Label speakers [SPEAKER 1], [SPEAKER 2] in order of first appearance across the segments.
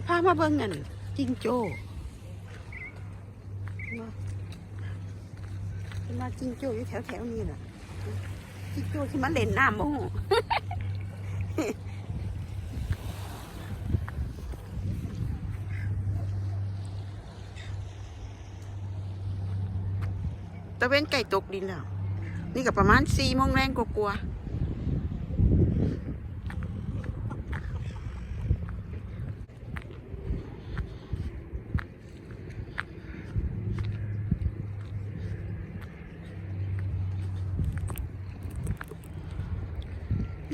[SPEAKER 1] สิพามาเบิ่งนั่นจิงโจ้มาเป็นมาจิงโจ้อยู่แถวแถวๆนี้น่ะจิงโจ้ที่มันเล่นน้ำโมตะเว้นไก่ตกดินแล้ว นี่ก็ประมาณสี่โมงแรงกลัวาๆ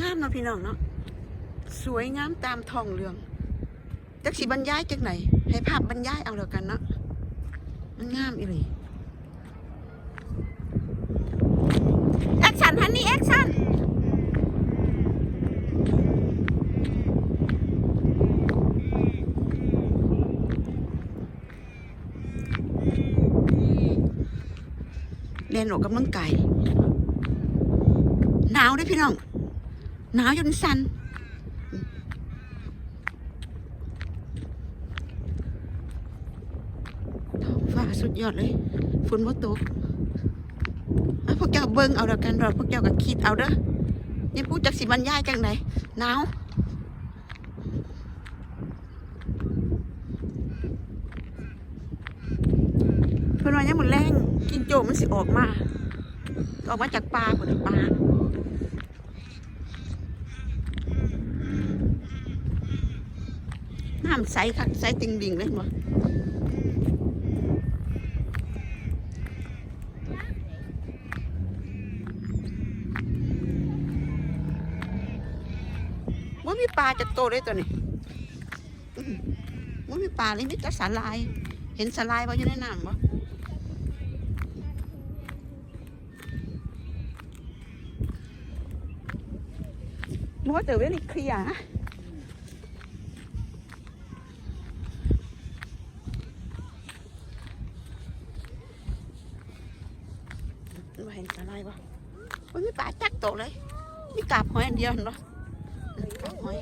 [SPEAKER 1] งามเนาะ พี่น้องเนาะสวยงามตามทองเรืองจักสีบรรยายจากไหน ให้ภาพบรรยายเอาแล้วกันเนาะมันงามอีหลีแอคชั่นฮันนี่แอคชั่นเรียนออกกำลังกายหนาวเด้พี่น้อง หนาวจนสั่นท้องฟ้าสุดยอดเลยฝนว่าตกพวกเจ้าเบิ่งเอาแล้วกันราพวกเจ้าก็คิดเอาเด้อยังพูดจากสิบรรยายจังไหนหนาวเพื่อนว่ายังหมดแรงกินโจมันสิออกมา ออกมาจากปลาคนปลา น้ำใสคักใสติงดิงเลยมั้ว่ามีปลาจะโตเลยตัวนี้ว่ามีปลาเลยมีแต่สาลาย เห็นสาลายว่าอยู่ในน้ำบ่ว่าแต่เวลิเคลียร์ ว่าเห็นสาลายบ่ว่ามีปลาจักโตเลย มีกาบหอยอันเดียวเห็นบ่ หอย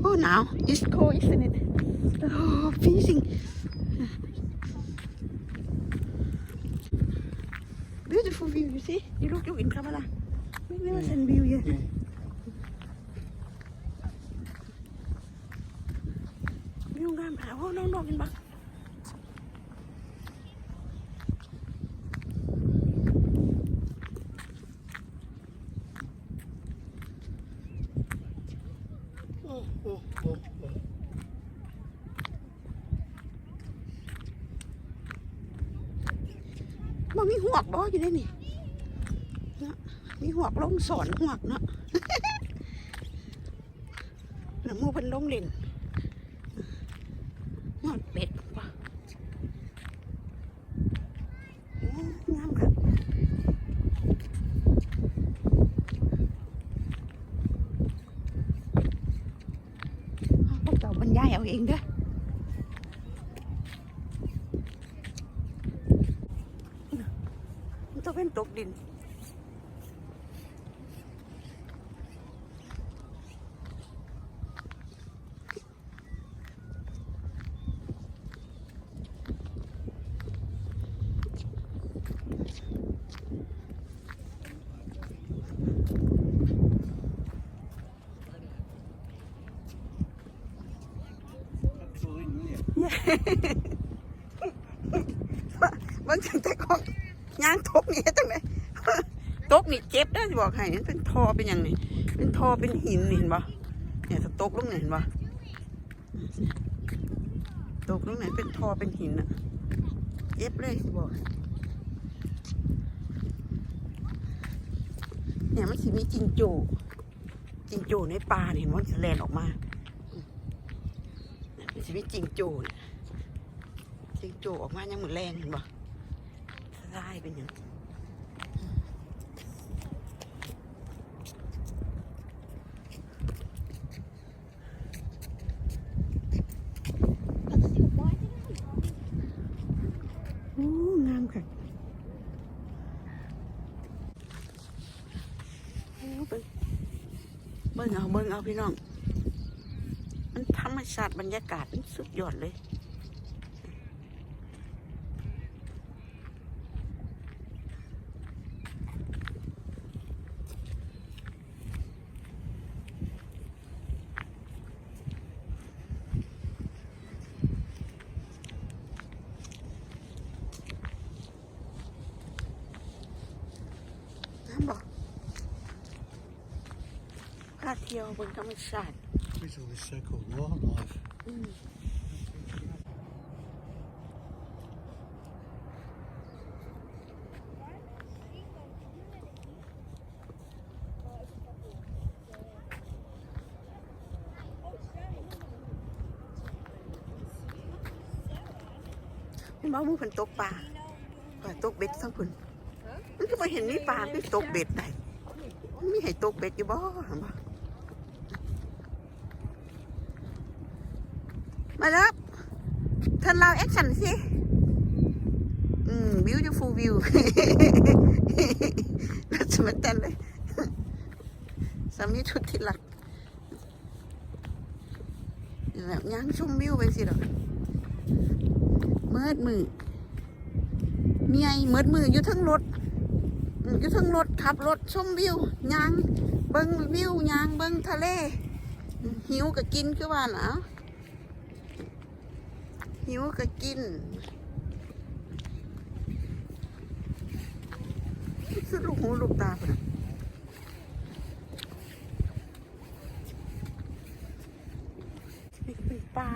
[SPEAKER 1] โอ้หนาว it's cold isn't it oh freezing beautiful view you see you look you in camera magnificent view here ยุ่งงามหาว่าน้องๆกันบ้างมันมีหวกบ่อยู่ได้นี่เนาะมี หวกลงสอนหวกเนาะหนังมูเป็นลงเล่นนอนเป็ดป่ะงามครับเอาพวกเจ้าบรรยายเอาเองเด้อต้องเป็นตกดิน บางทีแต่ของยางทกนี่ตั้งไหนตกนี่เจ็บได้บอกให้มันเป็นทอเป็นอย่างนี้เป็นทอเป็นหินเห็นปะเนี่ยถ้าตกลงไหนเห็นปะตกลงไหนเป็นทอเป็นหินอะเจ็บเลยสิบอกเนี่ยมันสิมีจิงโจ้จิงโจ้ในป่าเห็นมันจะแลนออกมา สิมีจิงโจนจิงโจออกมายังเหมือนแรงเห็นบ่ทรายเป็นอย่างเบิ่งเอาเบิ่งเอาพี่น้อง ชาติบรรยากาศสุดยอดเลย น้ำบอกพาเที่ยวบนธรรมชาติ
[SPEAKER 2] It's always so called wildlife.
[SPEAKER 1] อืมพี่บ้ามูเพิ่นตกปลาปลาตกเบ็ดทั้งพุ่นมันก็มาเห็นนี่ปลาพี่ตกเบ็ดได้ มาแล้วท่านเราแอคชั่นสิอืม beautiful view เราจะมาเต้นเลยสามีชุดที่หลักแบบย่างชมวิวไปสิหรอกเมิดมือเมียเมิดมืออยู่ทั้งรถอยู่ทั้งรถขับรถชมวิวย่างเบิ้งวิวย่างเบิ้งทะเล หิวก็กินคือว่าหนาว หิวก็กิน สุดลูกหูลูกตาพุ่นน่ะนี่ก็เป็นปลา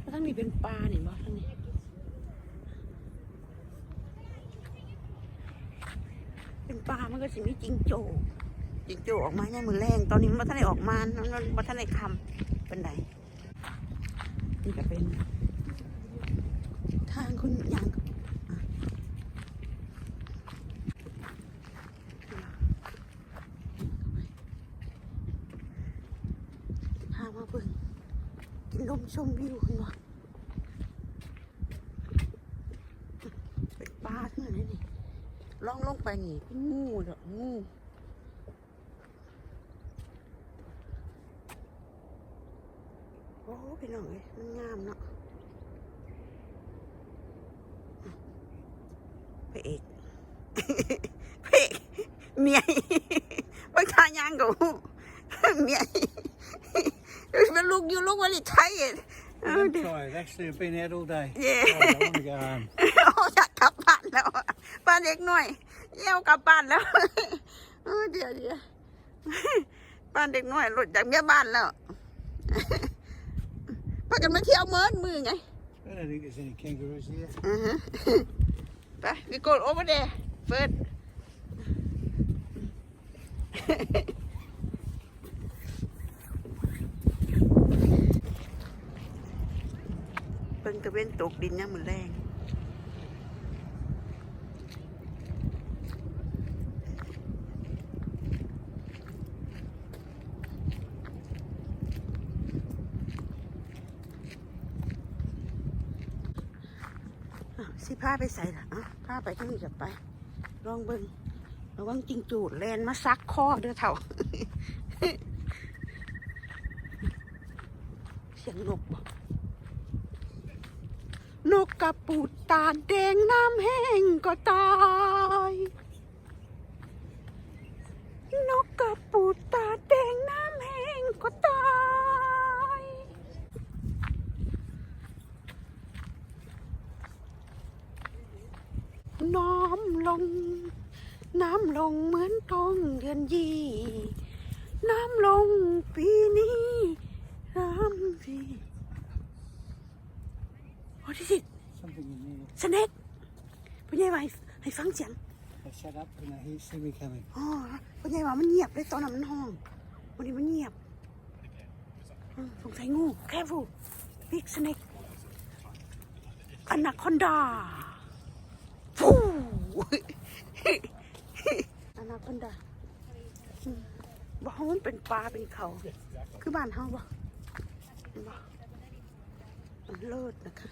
[SPEAKER 1] แล้วทั้งนี้เป็นปลาเนี่ยบ่ทั้งนี้เป็นปลา มันก็สิมีจิงโจ้จิงโจ้ออกมาเนี่ยมือแรง ตอนนี้มันบ่ทันได้ออกมามันบ่ทันได้คำเป็นไดนี่ก็เป็นทาง คุณอย่างพามาเบิ่งกินลมชมวิวคุณวะเป็นปลาทั้งนั้นนี่ล่องลงไปนี่เป็นงูเด้องูโอ้พี่น้องเอ้ยมันงามเนาะ พระเอกพระเอกเมียบางทายางกับเมียมันลูกอยู่ลูกวันนี้ไทยอะเออ
[SPEAKER 2] I'm
[SPEAKER 1] เดี๋ยว
[SPEAKER 2] tired. Actually, I've been out all day.
[SPEAKER 1] Yeah.
[SPEAKER 2] Oh, I want to go home.
[SPEAKER 1] โอ้อยากกลับบ้านแล้วอะบ้านเด็กหน่อยเยี่ยวกลับบ้านแล้วเออเดี๋ยวเดี๋ยวบ้านเด็กน้อยหลุดจากเมียบ้านแล้วพากันมาเที่ยวเมินมือไง
[SPEAKER 2] I
[SPEAKER 1] ไป we go over there first เพิ่งตะเว้นตกดินยังมือแรง สิพาไปใส่ละอะพาไปทั้งนี้กับไปลองเบิ้งระวังจิงจูดแลนมาซักข้อเด้อเถ่า เสียงนกบ่นกกระปูดตาแดงน้ำแห้งก็ตาย นกกระปูดตาแดงน้ำแห้งก็ตาย น้ำลง น้ำลงเหมือนทองเดือนยี่ น้ำลงปีนี้ น้ำพีโอ้ที่สิ
[SPEAKER 2] Something in there.
[SPEAKER 1] สเน็กพ่อใหญ่ว่าให้ให้ฟังเสียง
[SPEAKER 2] They shut up and they hear, see me coming.
[SPEAKER 1] อ๋อพ่อใหญ่ว่ามันเงียบเลยตอนนั้นมันห้อง วันนี้มันเงียบอืมสงสัยงู careful big snake anaconda ฟู anaconda อืมบอกว่ามันเป็นปลาเป็นเขา คือบ้านเฮาบ่เห็นบ่มันเลิศนะคะ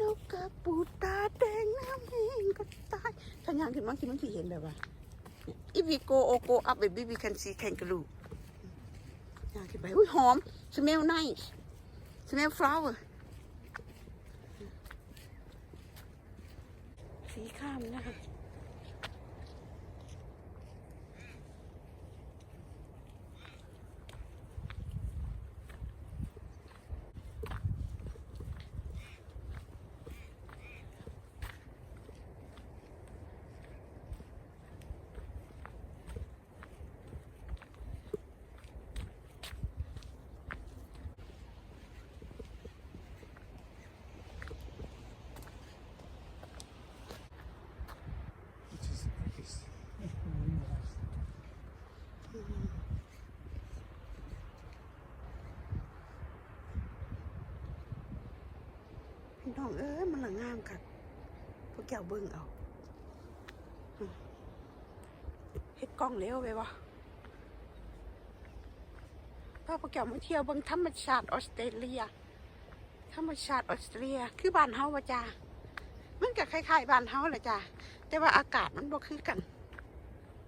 [SPEAKER 1] นกกระปูตาแดงน้ำแห้งก็ตายถ้ายางขึ้นมาคิดมันสิเห็นแบบว่า if we go or go up maybe we can see kangaroo ย่างขึ้นไปอุ้ยหอม smell nice smell flower สีข้ามนะคะ องเอ้ยมันละงามค่ะพวกแก้วเบิ่งเอาเฮ็ดกล้องเร็วไปวะพาพวกแก้วมาเที่ยวเบิ่งธรรมชาติออสเตรเลีย ธรรมชาติออสเตรเลีย คือบ้านเฮาวะจ้ามันก็คล้ายๆบ้านเฮาแหละจ้าแต่ว่าอากาศมันบ่คือกัน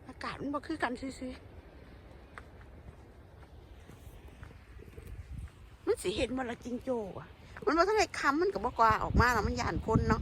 [SPEAKER 1] อากาศมันบ่คือกันซื่อมันสิเห็นมันละจิงโจ้อะ มันบ่ทันได้คำมันกับ่กว่าออกมาแล้วมันหยานคนเนาะ